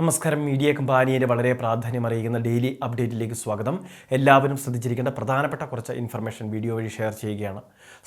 നമസ്കാരം. മീഡിയ കമ്പാനിയുടെ വളരെ പ്രാധാന്യം അറിയിക്കുന്ന ഡെയിലി അപ്ഡേറ്റിലേക്ക് സ്വാഗതം. എല്ലാവരും ശ്രദ്ധിച്ചിരിക്കേണ്ട പ്രധാനപ്പെട്ട കുറച്ച് ഇൻഫർമേഷൻ വീഡിയോ വഴി ഷെയർ ചെയ്യുകയാണ്.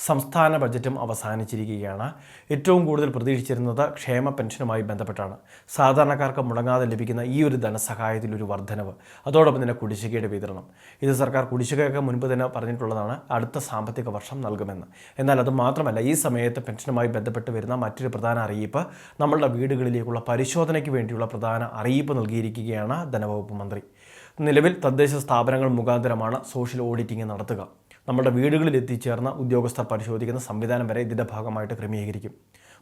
സംസ്ഥാന ബജറ്റും അവസാനിച്ചിരിക്കുകയാണ്. ഏറ്റവും കൂടുതൽ പ്രതീക്ഷിച്ചിരുന്നത് ക്ഷേമ പെൻഷനുമായി ബന്ധപ്പെട്ടാണ്. സാധാരണക്കാർക്ക് മുടങ്ങാതെ ലഭിക്കുന്ന ഈ ഒരു ധനസഹായത്തിൽ ഒരു വർധനവ്. അതോടൊപ്പം തന്നെ കുടിശ്ശികയുടെ വിതരണം. ഇത് സർക്കാർ കുടിശ്ശികയൊക്കെ മുൻപ് തന്നെ പറഞ്ഞിട്ടുള്ളതാണ്. അടുത്ത സാമ്പത്തിക വർഷം നൽകുമെന്ന്. എന്നാൽ അത് മാത്രമല്ല ഈ സമയത്ത് പെൻഷനുമായി ബന്ധപ്പെട്ട് വരുന്ന മറ്റൊരു പ്രധാന അറിയിപ്പ് നമ്മളുടെ വീടുകളിലേക്കുള്ള പരിശോധനയ്ക്ക് വേണ്ടിയുള്ള പ്രധാന അറിയിപ്പ് നൽകിയിരിക്കുകയാണ് ധനവകുപ്പ് മന്ത്രി. നിലവിൽ തദ്ദേശ സ്ഥാപനങ്ങൾ മുഖാന്തരമാണ് സോഷ്യൽ ഓഡിറ്റിംഗ് നടത്തുക. നമ്മുടെ വീടുകളിൽ എത്തിച്ചേർന്ന ഉദ്യോഗസ്ഥർ പരിശോധിക്കുന്ന സംവിധാനം വരെ ഇതിന്റെ ഭാഗമായിട്ട് ക്രമീകരിക്കും.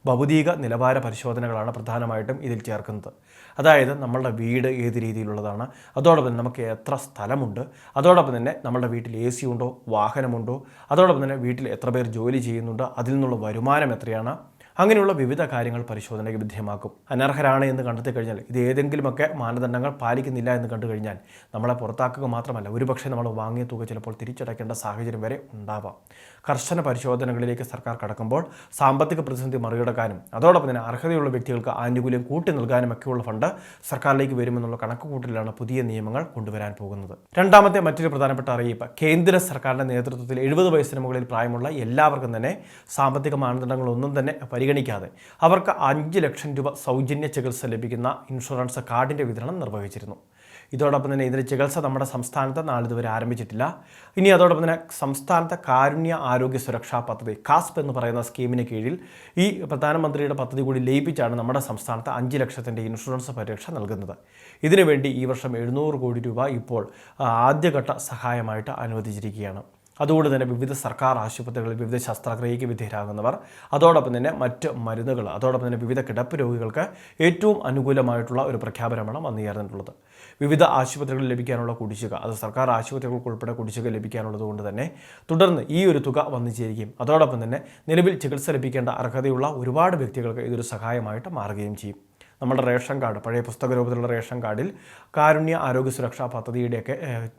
ഭൗതിക നിലവാര പരിശോധനകളാണ് പ്രധാനമായിട്ടും ഇതിൽ ചേർക്കുന്നത്. അതായത് നമ്മളുടെ വീട് ഏത് രീതിയിലുള്ളതാണ് അതോടൊപ്പം നമുക്ക് എത്ര സ്ഥലമുണ്ട് അതോടൊപ്പം തന്നെ നമ്മുടെ വീട്ടിൽ എ സി ഉണ്ടോ വാഹനമുണ്ടോ അതോടൊപ്പം തന്നെ വീട്ടിൽ എത്ര പേർ ജോലി ചെയ്യുന്നുണ്ട് അതിൽ നിന്നുള്ള വരുമാനം എത്രയാണ് അങ്ങനെയുള്ള വിവിധ കാര്യങ്ങൾ പരിശോധനയ്ക്ക് വിധേയമാക്കും. അനർഹരാണ് എന്ന് കണ്ടെത്തി കഴിഞ്ഞാൽ ഇത് ഏതെങ്കിലുമൊക്കെ മാനദണ്ഡങ്ങൾ പാലിക്കുന്നില്ല എന്ന് കണ്ടു കഴിഞ്ഞാൽ നമ്മളെ പുറത്താക്കുക മാത്രമല്ല ഒരുപക്ഷെ നമ്മൾ വാങ്ങിയ തുക ചിലപ്പോൾ തിരിച്ചടയ്ക്കേണ്ട സാഹചര്യം വരെ ഉണ്ടാവാം. കർശന പരിശോധനകളിലേക്ക് സർക്കാർ കടക്കുമ്പോൾ സാമ്പത്തിക പ്രതിസന്ധി മറികടക്കാനും അതോടൊപ്പം തന്നെ അർഹതയുള്ള വ്യക്തികൾക്ക് ആനുകൂല്യം കൂട്ടി നൽകാനും ഒക്കെയുള്ള ഫണ്ട് സർക്കാരിലേക്ക് വരുമെന്നുള്ള കണക്കുകൂട്ടലിലാണ് പുതിയ നിയമങ്ങൾ കൊണ്ടുവരാൻ പോകുന്നത്. രണ്ടാമത്തെ മറ്റൊരു പ്രധാനപ്പെട്ട അറിയിപ്പ് കേന്ദ്ര സർക്കാരിന്റെ നേതൃത്വത്തിൽ എഴുപത് വയസ്സിന് മുകളിൽ പ്രായമുള്ള എല്ലാവർക്കും തന്നെ സാമ്പത്തിക മാനദണ്ഡങ്ങളൊന്നും തന്നെ പരിഗണിക്കാതെ അവർക്ക് അഞ്ച് ലക്ഷം രൂപ സൗജന്യ ചികിത്സ ലഭിക്കുന്ന ഇൻഷുറൻസ് കാർഡിന്റെ വിതരണം നിർവഹിച്ചിരുന്നു. ഇതോടൊപ്പം തന്നെ ഇതിന്റെ ചികിത്സ നമ്മുടെ സംസ്ഥാനത്ത് നാളിതുവരെ ആരംഭിച്ചിട്ടില്ല. ഇനി അതോടൊപ്പം തന്നെ സംസ്ഥാനത്തെ കാരുണ്യ ആരോഗ്യ സുരക്ഷാ പദ്ധതി കാസ്പ് എന്ന് പറയുന്ന സ്കീമിന് കീഴിൽ ഈ പ്രധാനമന്ത്രിയുടെ പദ്ധതി കൂടി ലയിപ്പിച്ചാണ് നമ്മുടെ സംസ്ഥാനത്ത് അഞ്ച് ലക്ഷത്തിന്റെ ഇൻഷുറൻസ് പരിരക്ഷ നൽകുന്നത്. ഇതിനുവേണ്ടി ഈ വർഷം എഴുന്നൂറ് കോടി രൂപ ഇപ്പോൾ ആദ്യഘട്ട സഹായമായിട്ട് അനുവദിച്ചിരിക്കുകയാണ്. അതുകൊണ്ട് തന്നെ വിവിധ സർക്കാർ ആശുപത്രികളിൽ വിവിധ ശസ്ത്രക്രിയയ്ക്ക് വിധേയരാകുന്നവർ അതോടൊപ്പം തന്നെ മറ്റ് മരുന്നുകൾ അതോടൊപ്പം തന്നെ വിവിധ കിടപ്പ് രോഗികൾക്ക് ഏറ്റവും അനുകൂലമായിട്ടുള്ള ഒരു പ്രഖ്യാപനമാണ് വന്നു ചേർന്നിട്ടുള്ളത്. വിവിധ ആശുപത്രികളിൽ ലഭിക്കാനുള്ള കുടിശ്ശിക അത് സർക്കാർ ആശുപത്രികൾക്ക് ഉൾപ്പെടെ കുടിശ്ശിക ലഭിക്കാനുള്ളത് കൊണ്ട് തന്നെ തുടർന്ന് ഈ ഒരു തുക വന്നു ചേരുകയും അതോടൊപ്പം തന്നെ നിലവിൽ ചികിത്സ ലഭിക്കേണ്ട അർഹതയുള്ള ഒരുപാട് വ്യക്തികൾക്ക് ഇതൊരു സഹായമായിട്ട് മാറുകയും ചെയ്യും. നമ്മുടെ റേഷൻ കാർഡ് പഴയ പുസ്തക രൂപത്തിലുള്ള റേഷൻ കാർഡിൽ കാരുണ്യ ആരോഗ്യ സുരക്ഷാ പദ്ധതിയുടെയൊക്കെ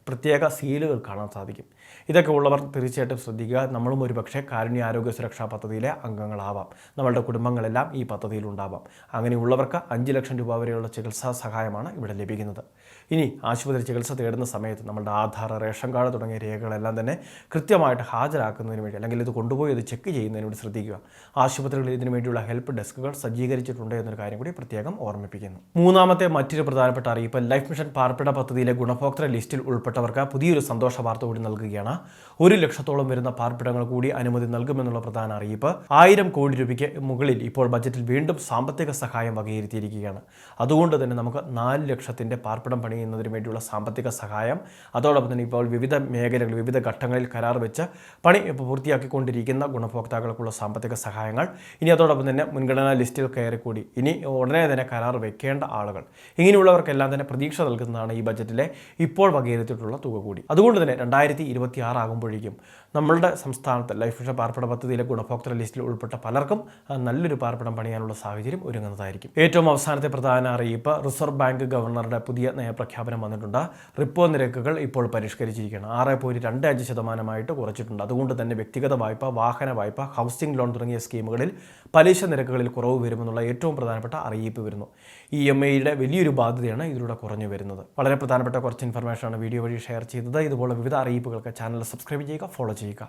പ്രത്യേക സീലുകൾ കാണാൻ സാധിക്കും. ഇതൊക്കെ ഉള്ളവർ തീർച്ചയായിട്ടും ശ്രദ്ധിക്കുക. നമ്മളും ഒരു പക്ഷേ കാരുണ്യ ആരോഗ്യ സുരക്ഷാ പദ്ധതിയിലെ അംഗങ്ങളാവാം. നമ്മളുടെ കുടുംബങ്ങളെല്ലാം ഈ പദ്ധതിയിൽ ഉണ്ടാവാം. അങ്ങനെയുള്ളവർക്ക് അഞ്ച് ലക്ഷം രൂപ വരെയുള്ള ചികിത്സാ സഹായമാണ് ഇവിടെ ലഭിക്കുന്നത്. ഇനി ആശുപത്രി ചികിത്സ തേടുന്ന സമയത്ത് നമ്മുടെ ആധാർ റേഷൻ കാർഡ് തുടങ്ങിയ രേഖകളെല്ലാം തന്നെ കൃത്യമായിട്ട് ഹാജരാക്കുന്നതിന് വേണ്ടി അല്ലെങ്കിൽ ഇത് കൊണ്ടുപോയി അത് ചെക്ക് ചെയ്യുന്നതിന് വേണ്ടി ശ്രദ്ധിക്കുക. ആശുപത്രികളിൽ ഇതിനു വേണ്ടിയുള്ള ഹെൽപ്പ് ഡെസ്കുകൾ സജ്ജീകരിച്ചിട്ടുണ്ട് എന്നൊരു കാര്യം കൂടി പ്രത്യേകം ഓർമ്മിപ്പിക്കുന്നു. മൂന്നാമത്തെ മറ്റൊരു പ്രധാനപ്പെട്ട അറിയിപ്പ് ലൈഫ് മിഷൻ പാർപ്പിട പദ്ധതിയിലെ ഗുണഭോക്തൃ ലിസ്റ്റിൽ ഉൾപ്പെട്ടവർക്ക് പുതിയൊരു സന്തോഷ വാർത്ത കൂടി നൽകുകയാണ്. ഒരു ലക്ഷത്തോളം വരുന്ന പാർപ്പിടങ്ങൾ കൂടി അനുമതി നൽകുമെന്നുള്ള പ്രധാന അറിയിപ്പ്. ആയിരം കോടി രൂപയ്ക്ക് മുകളിൽ ഇപ്പോൾ ബജറ്റിൽ വീണ്ടും സാമ്പത്തിക സഹായം വകയിരുത്തിയിരിക്കുകയാണ്. അതുകൊണ്ട് തന്നെ നമുക്ക് നാല് ലക്ഷത്തിന്റെ പാർപ്പിടം പണിയുന്നതിന് വേണ്ടിയുള്ള സാമ്പത്തിക സഹായം അതോടൊപ്പം തന്നെ ഇപ്പോൾ വിവിധ മേഖലകൾ വിവിധ ഘട്ടങ്ങളിൽ കരാർ വെച്ച് പണി പൂർത്തിയാക്കിക്കൊണ്ടിരിക്കുന്ന ഗുണഭോക്താക്കൾക്കുള്ള സാമ്പത്തിക സഹായങ്ങൾ. ഇനി അതോടൊപ്പം തന്നെ മുൻഗണനാ ലിസ്റ്റിൽ കയറിക്കൂടി. കൂടി ഇനി ഉടനെ തന്നെ കരാർ വെക്കേണ്ട ആളുകൾ. ഇങ്ങനെയുള്ളവർക്കെല്ലാം തന്നെ പ്രതീക്ഷ നൽകുന്നതാണ് ഈ ബജറ്റിലെ ഇപ്പോൾ വകയിരുത്തിയിട്ടുള്ള തുക കൂടി. അതുകൊണ്ട് തന്നെ രണ്ടായിരത്തി ഇരുപത്തി ആറാകുമ്പോഴേക്കും നമ്മളുടെ സംസ്ഥാനത്ത് ലൈഫ് മിഷൻ പാർപ്പിട പദ്ധതിയിലെ ഗുണഭോക്തൃ ലിസ്റ്റിൽ ഉൾപ്പെട്ട പലർക്കും നല്ലൊരു പാർപ്പിടം പണിയാനുള്ള സാഹചര്യം ഒരുങ്ങുന്നതായിരിക്കും. ഏറ്റവും അവസാനത്തെ പ്രധാന അറിയിപ്പ് റിസർവ് ബാങ്ക് ഗവർണറുടെ പുതിയ നയപ്രഖ്യാപനം വന്നിട്ടുണ്ട്. റിപ്പോ നിരക്കുകൾ ഇപ്പോൾ പരിഷ്കരിച്ചിരിക്കുകയാണ്. ആറ് പോയിന്റ് രണ്ട് അഞ്ച് ശതമാനമായിട്ട് കുറച്ചിട്ടുണ്ട്. അതുകൊണ്ട് തന്നെ വ്യക്തിഗത വായ്പ വാഹന വായ്പ ഹൗസിംഗ് ലോൺ തുടങ്ങിയ സ്കീമുകളിൽ പലിശ നിരക്കുകളിൽ കുറവ് വരുമെന്നുള്ള ഏറ്റവും പ്രധാനപ്പെട്ട അറിയിപ്പ് വരുന്നു. ഇ എം ഐയുടെ വലിയൊരു ബാധ്യതയാണ് ഇതിലൂടെ കുറഞ്ഞു വരുന്നത്. വളരെ പ്രധാനപ്പെട്ട കുറച്ച് ഇൻഫർമേഷനാണ് വീഡിയോ വഴി ഷെയർ ചെയ്തത്. ഇതുപോലെ വിവിധ അറിയിപ്പുകൾക്ക് ചാനൽ സബ്സ്ക്രൈബ് ചെയ്യുക ഫോളോ ചെയ്യുക